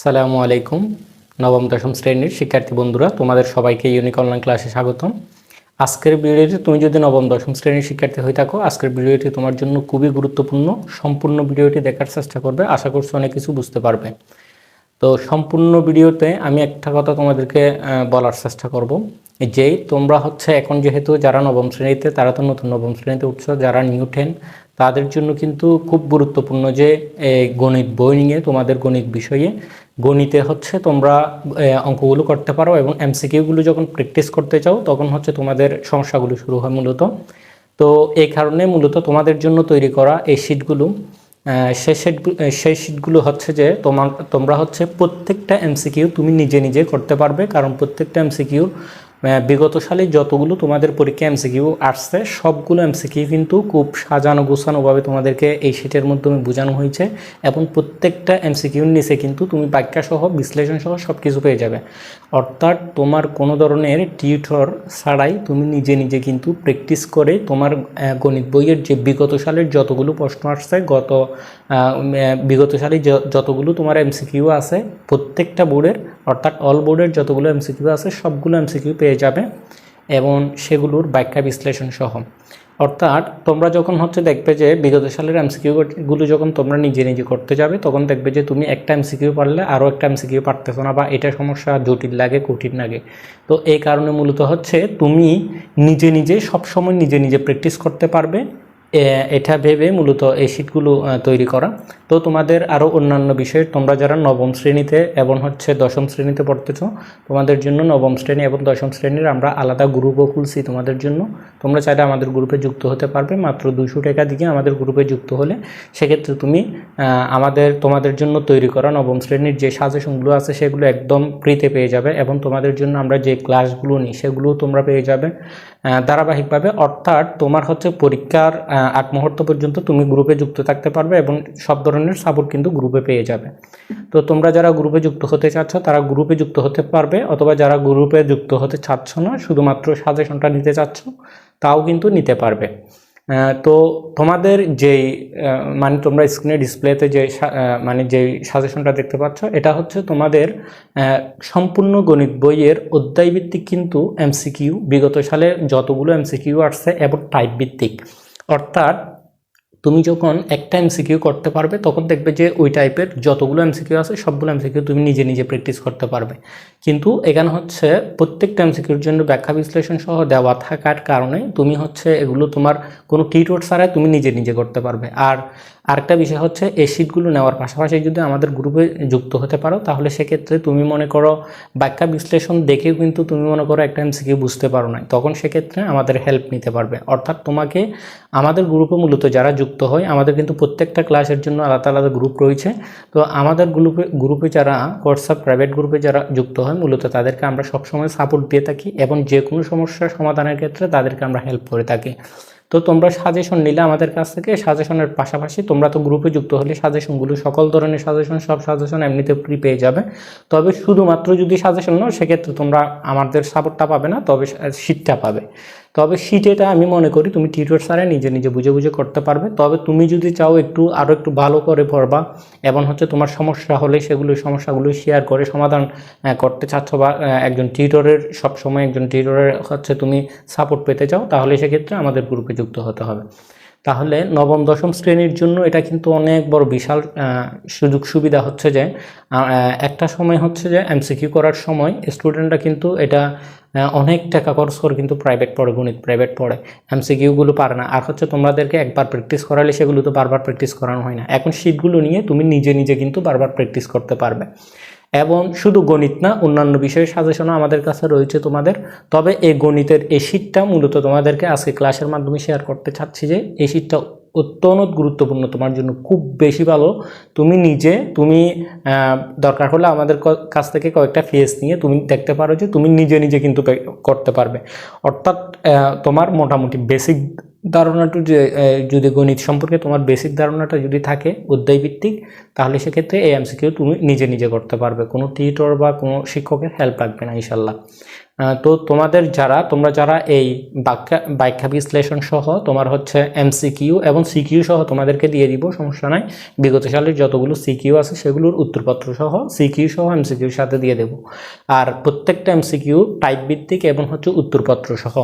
সালামু আলাইকুম। নবম, দশম শ্রেণির শিক্ষার্থী বন্ধুরা, তোমাদের সবাইকে ইউনিক অনলাইন ক্লাসে স্বাগতম। আজকের ভিডিওটি তুমি যদি নবম, দশম শ্রেণির শিক্ষার্থী হয়ে থাকো, আজকের ভিডিওটি তোমার জন্য খুবই গুরুত্বপূর্ণ। সম্পূর্ণ ভিডিওটি দেখার চেষ্টা করবে, আশা করছি অনেক কিছু বুঝতে পারবে। তো সম্পূর্ণ ভিডিওতে আমি একটা কথা তোমাদেরকে বলার চেষ্টা করব যেই তোমরা হচ্ছে এখন যেহেতু যারা নবম শ্রেণীতে, তারা তো নতুন নবম শ্রেণীতে উঠছো, যারা নিউ টেন তাদের জন্য কিন্তু খুব গুরুত্বপূর্ণ যে গণিত বই নিয়ে তোমাদের গণিত বিষয়ে, গণিতে হচ্ছে তোমরা অঙ্কগুলো করতে পারো এবং এমসিকিউগুলো যখন প্র্যাকটিস করতে চাও, তখন হচ্ছে তোমাদের সমস্যাগুলো শুরু হয় মূলত। তো এই কারণে মূলত তোমাদের জন্য তৈরি করা এই শিটগুলো সেই শিট সেই শিটগুলো হচ্ছে যে তোমার তোমরা হচ্ছে প্রত্যেকটা এমসিকিউ তুমি নিজে নিজে করতে পারবে, কারণ প্রত্যেকটা এমসিকিউ বিগত সালে যতগুলো তোমাদের পরীক্ষা এমসিকিউ আসছে, সবগুলো এমসিকিউ কিন্তু খুব সাজানো গোছানোভাবে তোমাদেরকে এই শিটের মাধ্যমে বোঝানো হয়েছে এবং প্রত্যেকটা এমসিকিউর নিচে কিন্তু তুমি বাক্যাসহ বিশ্লেষণ সহ সব কিছু পেয়ে যাবে। অর্থাৎ তোমার কোনো ধরনের টিউটর ছাড়াই তুমি নিজে নিজে কিন্তু প্র্যাকটিস করে তোমার গণিত বইয়ের যে বিগত সালের যতগুলো প্রশ্ন আসছে, গত বিগত সালে যতগুলো তোমার এমসিকিউ আছে, প্রত্যেকটা বোর্ডের অর্থাৎ অল বোর্ডের যতগুলো এমসিকিউ আছে, সবগুলো এমসিকিউ পেয়ে যাবে এবং সেগুলোর ব্যাখ্যা বিশ্লেষণ সহ। অর্থাৎ তোমরা যখন হচ্ছে দেখবে যে বিগত সালের এমসিকিউগুলো যখন তোমরা নিজে নিজে করতে যাবে, তখন দেখবে যে তুমি একটা এমসিকিউ পারলে আরও একটা এমসিকিউ পারতেছো না বা এটা সমস্যা জটিল লাগে, কঠিন লাগে। তো এই কারণে মূলত হচ্ছে তুমি নিজে নিজে, সবসময় নিজে নিজে প্র্যাকটিস করতে পারবে। এটা ভেবে মূলত এই শীটগুলো তৈরি করা। তো তোমাদের আরও অন্যান্য বিষয়ে, তোমরা যারা নবম শ্রেণীতে এবং হচ্ছে দশম শ্রেণীতে পড়তেছ, তোমাদের জন্য নবম শ্রেণি এবং দশম শ্রেণির আমরা আলাদা গ্রুপও খুলছি তোমাদের জন্য। তোমরা চাইলে আমাদের গ্রুপে যুক্ত হতে পারবে, মাত্র দুশো টাকা দিয়ে আমাদের গ্রুপে যুক্ত হলে। সেক্ষেত্রে তুমি আমাদের, তোমাদের জন্য তৈরি করা নবম শ্রেণির যে সাজেশনগুলো আছে, সেগুলো একদম ফ্রিতে পেয়ে যাবে এবং তোমাদের জন্য আমরা যে ক্লাসগুলো নিই, সেগুলোও তোমরা পেয়ে যাবে। ধারাবাহিকভাবে অর্থাৎ তোমার হচ্ছে পরীক্ষার আগ মুহূর্ত পর্যন্ত তুমি গ্রুপে যুক্ত থাকতে পারবে এবং সব ধরনের সাপোর্ট কিন্তু গ্রুপে পেয়ে যাবে। তো তোমরা যারা গ্রুপে যুক্ত হতে চাচ্ছ, তারা গ্রুপে যুক্ত হতে পারবে অথবা যারা গ্রুপে যুক্ত হতে চাচ্ছ না, শুধুমাত্র সাজেশনটা নিতে চাচ্ছ, তাও কিন্তু নিতে পারবে। তো তোমাদের যেই মানে তোমরা স্ক্রিনে ডিসপ্লেতে যে মানে যেই সাজেশনটা দেখতে পাচ্ছ, এটা হচ্ছে তোমাদের সম্পূর্ণ গণিত বইয়ের অধ্যায় ভিত্তিক কিন্তু এমসিকিউ বিগত সালে যতগুলো এমসিকিউ আসছে, এবং টাইপ ভিত্তিক। অর্থাৎ তুমি যখন একটা এমসিকিউ করতে পারবে, তখন দেখবে যে ওই টাইপের যতগুলো এমসিকিউ আছে, সবগুলো এমসিকিউ তুমি নিজে নিজে প্র্যাকটিস করতে পারবে। কিন্তু এখানে হচ্ছে প্রত্যেকটা এমসিকিউর জন্য ব্যাখ্যা বিশ্লেষণ সহ দেওয়া থাকার কারণে তুমি হচ্ছে এগুলো তোমার কোনো টিটোর ছাড়াই তুমি নিজে নিজে করতে পারবে। আর আরেকটা বিষয় হচ্ছে, এই শিটগুলো নেওয়ার পাশাপাশি যদি আমাদের গ্রুপে যুক্ত হতে পারো, তাহলে সেক্ষেত্রে তুমি মনে করো ব্যাখ্যা বিশ্লেষণ দেখেও কিন্তু তুমি মনে করো একটা এমসিকিউ বুঝতে পারো না তখন সেক্ষেত্রে আমাদের হেল্প নিতে পারবে। অর্থাৎ তোমাকে আমাদের গ্রুপে মূলত যারা যুক্ত হয়, আমাদের কিন্তু প্রত্যেকটা ক্লাসের জন্য আলাদা আলাদা গ্রুপ রয়েছে। তো আমাদের গ্রুপে গ্রুপে যারা হোয়াটসঅ্যাপ প্রাইভেট গ্রুপে যারা যুক্ত হয়, মূলত তাদেরকে আমরা সবসময় সাপোর্ট দিয়ে থাকি এবং যে কোনো সমস্যার সমাধানের ক্ষেত্রে তাদেরকে আমরা হেল্প করে থাকি। তো তোমরা সাজেশন নিলে আমাদের কাছ থেকে। সাজেশনের পাশাপাশি তোমরা তো গ্রুপে যুক্ত হলে সাজেশনগুলো সকল ধরনের সাজেশন সব সাজেশন এমনিতে ফ্রি পেয়ে যাবে। তবে শুধুমাত্র যদি সাজেশন নাও, সেক্ষেত্রে তোমরা আমাদের সাপোর্টটা পাবে না, তবে শীতটা পাবে। তবে এটা আমি মনে করি তুমি টিউটর সারে নিজে নিজে বুঝে বুঝে করতে পারবে। তবে তুমি যদি চাও একটু আরও একটু ভালো করে পড়বা, এবং হচ্ছে তোমার সমস্যা হলে সেগুলো, সমস্যাগুলো শেয়ার করে সমাধান করতে চাচ্ছ বা একজন টিউটরের সবসময় একজন টিউটরের হচ্ছে তুমি সাপোর্ট পেতে চাও, তাহলে সেক্ষেত্রে আমাদের গ্রুপে যুক্ত হতে হবে। তাহলে নবম, দশম শ্রেণির জন্য এটা কিন্তু অনেক বড় বিশাল সুযোগ সুবিধা হচ্ছে যে একটা সময় হচ্ছে যে এমসিকিউ করার সময় স্টুডেন্টরা কিন্তু এটা অনেক টাকা খরচ করে কিন্তু প্রাইভেট পড়ে, গণিত প্রাইভেট পড়ে এমসিকিউগুলো পারে না। আর হচ্ছে তোমাদেরকে একবার প্র্যাকটিস করালে সেগুলো তো বারবার প্র্যাকটিস করানো হয় না। এখন শীটগুলো নিয়ে তুমি নিজে নিজে কিন্তু বারবার প্র্যাকটিস করতে পারবে। এবং শুধু গণিত না, অন্যান্য বিষয়ের সাজেশনও আমাদের কাছে রয়েছে তোমাদের। তবে এই গণিতের এই শীটটা মূলত তোমাদেরকে আজকে ক্লাসের মাধ্যমে শেয়ার করতে চাচ্ছি যে, এই শীটটা অত্যন্ত গুরুত্বপূর্ণ, তোমার জন্য খুব বেশি ভালো। তুমি নিজে, তুমি দরকার হলে আমাদের কাছ থেকে কয়েকটা ফেস নিয়ে তুমি দেখতে পারো যে, তুমি নিজে নিজে কিন্তু করতে পারবে। অর্থাৎ তোমার মোটামুটি বেসিক ধারণাটা যে যদি গণিত সম্পর্কে তোমার বেসিক ধারণাটা যদি থাকে অধ্যায় ভিত্তিক, তাহলে সেক্ষেত্রে এই এমসিকিউ তুমি নিজে নিজে করতে পারবে। কোনো টিউটর বা কোনো শিক্ষকের হেল্প লাগবে না, ইনশাল্লাহ। তো তোমাদের যারা, তোমরা যারা এই বাক্যা ব্যাখ্যা বিশ্লেষণ সহ তোমার হচ্ছে এমসিকিউ এবং সিকিউ সহ তোমাদেরকে দিয়ে দিব, সমস্যা নাই। বিগত সালের যতগুলো সিকিউ আছে সেগুলোর উত্তরপত্র সহ সিকিউ সহ এমসিকিউর সাথে দিয়ে দেব। আর প্রত্যেকটা এমসিকিউ টাইপ ভিত্তিক এবং হচ্ছে উত্তরপত্র সহ।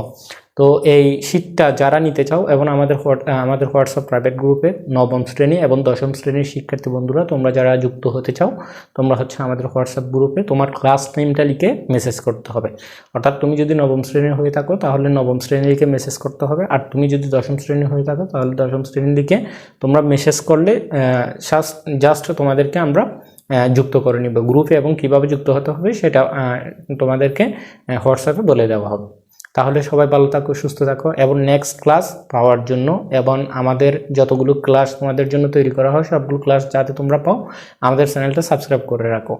তো এই শীটটা যারা নিতে চাও এবং আমাদের আমাদের হোয়াটসঅ্যাপ প্রাইভেট গ্রুপে নবম শ্রেণি এবং দশম শ্রেণির শিক্ষার্থী বন্ধুরা, তোমরা যারা যুক্ত হতে চাও, তোমরা হচ্ছে আমাদের হোয়াটসঅ্যাপ গ্রুপে তোমার ক্লাস নেমটা লিখে মেসেজ করতে হবে। অর্থাৎ তুমি যদি নবম শ্রেণির হয়ে থাকো, তাহলে নবম শ্রেণি লিখে মেসেজ করতে হবে। আর তুমি যদি দশম শ্রেণি হয়ে থাকো, তাহলে দশম শ্রেণির দিকে তোমরা মেসেজ করলে জাস্ট তোমাদেরকে আমরা যুক্ত করে নিব। গ্রুপে এবং কীভাবে যুক্ত হতে হবে, সেটা তোমাদেরকে হোয়াটসঅ্যাপে বলে দেওয়া হবে। তাহলে সবাই ভালো থাকো, সুস্থ থাকো এবং নেক্সট ক্লাস পাওয়ার জন্য এবং আমাদের যতগুলো ক্লাস তোমাদের জন্য তৈরি করা হয়, সবগুলো ক্লাস যাতে তোমরা পাও, আমাদের চ্যানেলটা সাবস্ক্রাইব করে রাখো।